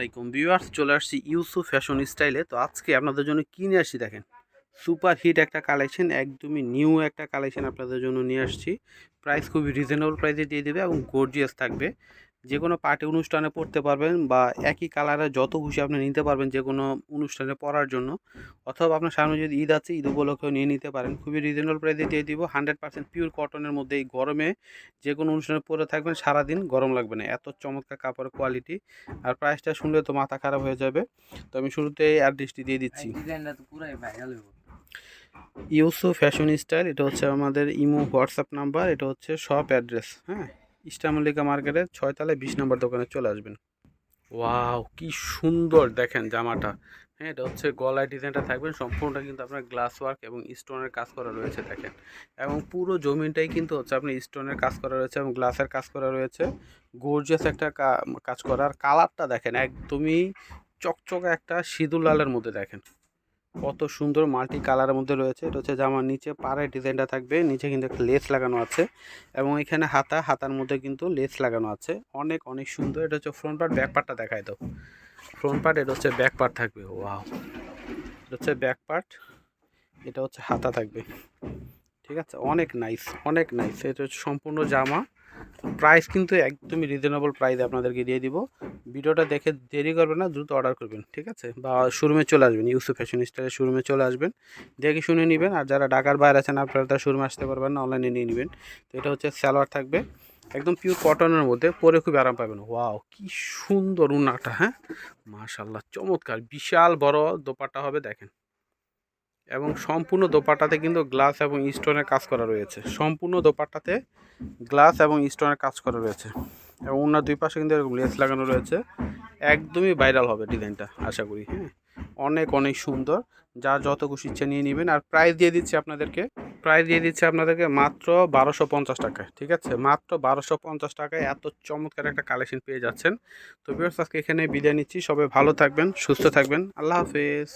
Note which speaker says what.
Speaker 1: আলাইকুম ভিউয়ার্স, চলে আসছি ইউসু ফ্যাশন স্টাইলে। তো আজকে আপনাদের জন্য কি নিয়ে আসছি দেখেন? সুপার হিট একটা কালেকশন, একদমই নিউ একটা কালেকশন আপনাদের জন্য নিয়ে আসছি। প্রাইস খুবই রিজনেবল প্রাইসে দিয়ে দেবে এবং গর্জিয়াস থাকবে। যে কোনো পার্টি অনুষ্ঠানে পড়তে পারবেন বা একই কালারে যত খুশি আপনি নিতে পারবেন যে কোনো অনুষ্ঠানে পরার জন্য। অথবা আপনার সামনে যদি ঈদ আছে ঈদ উপলক্ষেও নিয়ে নিতে পারেন। খুবই রিজনেবল প্রাইসে দিয়ে দিব। হান্ড্রেড পার্সেন্ট পিওর কটনের মধ্যে এই গরমে যে কোনো অনুষ্ঠানে পরে থাকবেন সারাদিন গরম লাগবে না। এত চমৎকার কাপড়ের কোয়ালিটি আর প্রাইসটা শুনলে তো মাথা খারাপ হয়ে যাবে। তো আমি শুরুতেই অ্যাড্রেসটি দিয়ে দিচ্ছি। ইউসো ফ্যাশন স্টাইল এটা হচ্ছে আমাদের ইমো হোয়াটসঅ্যাপ নাম্বার এটা হচ্ছে শপ অ্যাড্রেস হ্যাঁ? ইস্টামল্লিকা মার্কেটের ছয়তলায় বিশ নম্বর দোকানে চলে আসবেন। ওয়াও কি সুন্দর দেখেন জামাটা। হ্যাঁ এটা হচ্ছে গলায় ডিজাইনটা থাকবেন সম্পূর্ণটা কিন্তু আপনার গ্লাস ওয়ার্ক এবং স্টোনের কাজ করা রয়েছে দেখেন। এবং পুরো জমিনটাই কিন্তু হচ্ছে আপনি স্টোনের কাজ করা রয়েছে এবং গ্লাসের কাজ করা রয়েছে। গোর্জিয়াস একটা কাজ করা আর কালারটা দেখেন একদমই চকচকে একটা সিঁদুর লালের মধ্যে দেখেন। কত সুন্দর মাল্টি কালারের মধ্যে রয়েছে। এটা হচ্ছে জামার নিচে পাড়ের ডিজাইনটা থাকবে, নিচে কিন্তু একটা লেস লাগানো আছে এবং এখানে হাতা, হাতার মধ্যে কিন্তু লেস লাগানো আছে। অনেক অনেক সুন্দর। এটা হচ্ছে ফ্রন্ট পার্ট ব্যাক পার্টটা দেখায় দাও ফ্রন্ট পার্ট এটা হচ্ছে ব্যাক পার্ট থাকবে। ওয়াও এটা হচ্ছে ব্যাক পার্ট এটা হচ্ছে হাতা থাকবে। ঠিক আছে? অনেক নাইস অনেক নাইস এটা হচ্ছে সম্পূর্ণ জামা। প্রাইস কিন্তু একদমই রিজনেবল প্রাইসে আপনাদেরকে দিয়ে দিব। ভিডিওটা দেখে দেরি করবেন না, দ্রুত অর্ডার করবেন, ঠিক আছে? বা শোরুমে চলে আসবেন ইউসু ফ্যাশন স্টাইলের শোরুমে চলে আসবেন, দেখে শুনে নেবেন। আর যারা ঢাকার বাইরে আছেন, আপনারা তার শোরুমে আসতে পারবেন না অনলাইনে নিয়ে নেবেন। তো এটা হচ্ছে স্যালোয়ার থাকবে, একদম পিওর কটনের মধ্যে, পরে খুব আরাম পাবেন। ওয়াও কি সুন্দর উনাটা হ্যাঁ? মাশাল্লাহ চমৎকার, বিশাল বড় দোপাট্টা হবে, দেখেন। এবং সম্পূর্ণ দোপাট্টাতে কিন্তু গ্লাস এবং স্টোনের কাজ করা রয়েছে। সম্পূর্ণ দোপাট্টাতে গ্লাস এবং স্টোনের কাজ করা রয়েছে। এবং ওনার দুই পাশে কিন্তু এরকম লেস লাগানো রয়েছে। একদমই ভাইরাল হবে ডিজাইনটা, আশা করি হ্যাঁ। অনেক অনেক সুন্দর। যা যত খুশি ইচ্ছে নিয়ে নেবেন। আর প্রাইস দিয়ে দিচ্ছি আপনাদেরকে প্রাইস দিয়ে দিচ্ছি আপনাদেরকে মাত্র বারোশো পঞ্চাশ টাকায়, ঠিক আছে? মাত্র বারোশো পঞ্চাশ টাকায় এত চমৎকার একটা কালেকশন পেয়ে যাচ্ছেন। তো বিয়ার্স আজকে এখানে বিদায় নিচ্ছি। সবাই ভালো থাকবেন, সুস্থ থাকবেন। আল্লাহ হাফেজ।